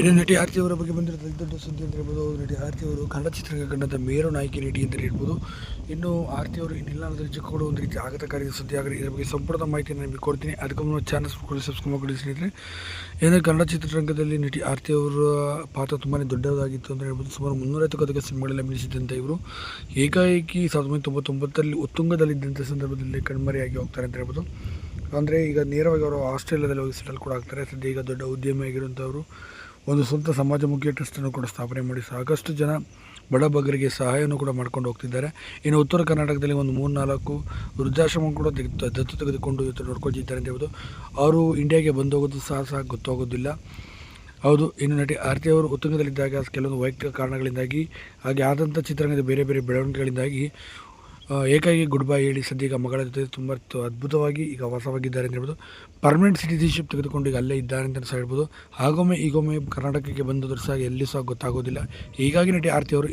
ಇನ್ನು ನಟಿ ಆರ್ತಿ ಅವರ ಬಗ್ಗೆ ಬಂದಿರೋ ದೊಡ್ಡ ಸುದ್ದಿ ಅಂತ ಹೇಳ್ಬೋದು. ನಟಿ ಆರ್ತಿ ಅವರು ಕನ್ನಡ ಚಿತ್ರರಂಗದ ಮೇರು ನಾಯಕಿ ನಟಿ ಅಂತ ಹೇಳ್ಬೋದು. ಇನ್ನು ಆರ್ತಿ ಅವರು ಇನ್ನೆಲ್ಲ ಚಿಕ್ಕ ಒಂದು ರೀತಿ ಆಘಾತಕಾರಿ ಸುದ್ದಿ ಆಗಲಿ, ಇದರ ಬಗ್ಗೆ ಸಂಪೂರ್ಣ ಮಾಹಿತಿಯನ್ನು ನಿಮಗೆ ಕೊಡ್ತೀನಿ. ಅದಕ್ಕೂ ಮುನ್ನ ಚಾನಲ್ಸ್ ಕೂಡ ಸಬ್ಸ್ಕ್ರೈಬ್ ಮಾಡಿ ಸ್ನೇಹಿತರೆ. ಏನಂದರೆ ಕನ್ನಡ ಚಿತ್ರರಂಗದಲ್ಲಿ ನಟಿ ಆರ್ತಿ ಅವರ ಪಾತ್ರ ತುಂಬಾ ದೊಡ್ಡದಾಗಿತ್ತು ಅಂತ ಹೇಳ್ಬೋದು. ಸುಮಾರು ಮುನ್ನೂರೈವತ್ತು ಕದಕ ಸಿನಿಮಾಗಳೆಲ್ಲ ಮಿಲಿಸಿದ್ದಂಥ ಇವರು. ಏಕಾಏಕಿ ಸಾವಿರದ ಒಂಬೈನೂರ ತೊಂಬತ್ತೊಂಬತ್ತರಲ್ಲಿ ಉತ್ತುಂಗದಲ್ಲಿದ್ದಂಥ ಸಂದರ್ಭದಲ್ಲಿ ಕಣ್ಮರೆಯಾಗಿ ಹೋಗ್ತಾರೆ ಅಂತ ಹೇಳ್ಬೋದು. ಅಂದರೆ ಈಗ ನೇರವಾಗಿ ಅವರು ಆಸ್ಟ್ರೇಲಿಯಾದಲ್ಲಿ ಹೋಗಿ ಸೆಟಲ್ ಕೂಡ ಆಗ್ತಾರೆ. ಸದ್ಯ ಈಗ ದೊಡ್ಡ ಉದ್ಯಮಿ ಆಗಿರುವಂಥವರು ಒಂದು ಸ್ವಂತ ಸಮಾಜಮುಖಿ ಟ್ರಸ್ಟನ್ನು ಕೂಡ ಸ್ಥಾಪನೆ ಮಾಡಿ ಸಾಕಷ್ಟು ಜನ ಬಡಬಗರಿಗೆ ಸಹಾಯವನ್ನು ಕೂಡ ಮಾಡ್ಕೊಂಡು ಹೋಗ್ತಿದ್ದಾರೆ. ಇನ್ನು ಉತ್ತರ ಕರ್ನಾಟಕದಲ್ಲಿ ಒಂದು ಮೂರು ನಾಲ್ಕು ವೃದ್ಧಾಶ್ರಮ ಕೂಡ ತೆಗೆದು ದತ್ತು ತೆಗೆದುಕೊಂಡು ಇವತ್ತು ನೋಡ್ಕೊಳ್ತಿದ್ದಾರೆ ಅಂತ ಹೇಳ್ಬೋದು ಅವರು ಇಂಡಿಯಾಗೆ ಬಂದು ಹೋಗೋದು ಸಹ ಸಹ ಗೊತ್ತಾಗೋದಿಲ್ಲ. ಹೌದು, ಇನ್ನು ನಟಿ ಆರತಿ ಅವರು ಉತ್ತುಂಗದಲ್ಲಿದ್ದಾಗ ಕೆಲವೊಂದು ವೈಯಕ್ತಿಕ ಕಾರಣಗಳಿಂದಾಗಿ, ಹಾಗೆ ಆದಂಥ ಚಿತ್ರರಂಗದ ಬೇರೆ ಬೇರೆ ಬೆಳವಣಿಗೆಗಳಿಂದಾಗಿ ಏಕಾಏಕಿ ಗುಡ್ ಬೈ ಹೇಳಿ ಸದ್ಯ ಮಗಳ ಜೊತೆ ತುಂಬ ಅದ್ಭುತವಾಗಿ ಈಗ ವಾಸವಾಗಿದ್ದಾರೆ ಅಂತ ಹೇಳ್ಬೋದು. ಪರ್ಮನೆಂಟ್ ಸಿಟಿಸನ್ಶಿಪ್ ತೆಗೆದುಕೊಂಡು ಈಗ ಅಲ್ಲೇ ಇದ್ದಾರೆ ಅಂತ ಹೇಳ್ಬೋದು. ಆಗೊಮ್ಮೆ ಈಗೊಮ್ಮೆ ಕರ್ನಾಟಕಕ್ಕೆ ಬಂದದ್ರು ಸಹ ಎಲ್ಲಿ ಸಹ ಗೊತ್ತಾಗೋದಿಲ್ಲ. ಹೀಗಾಗಿ ನಟಿ ಆರತಿ ಅವರು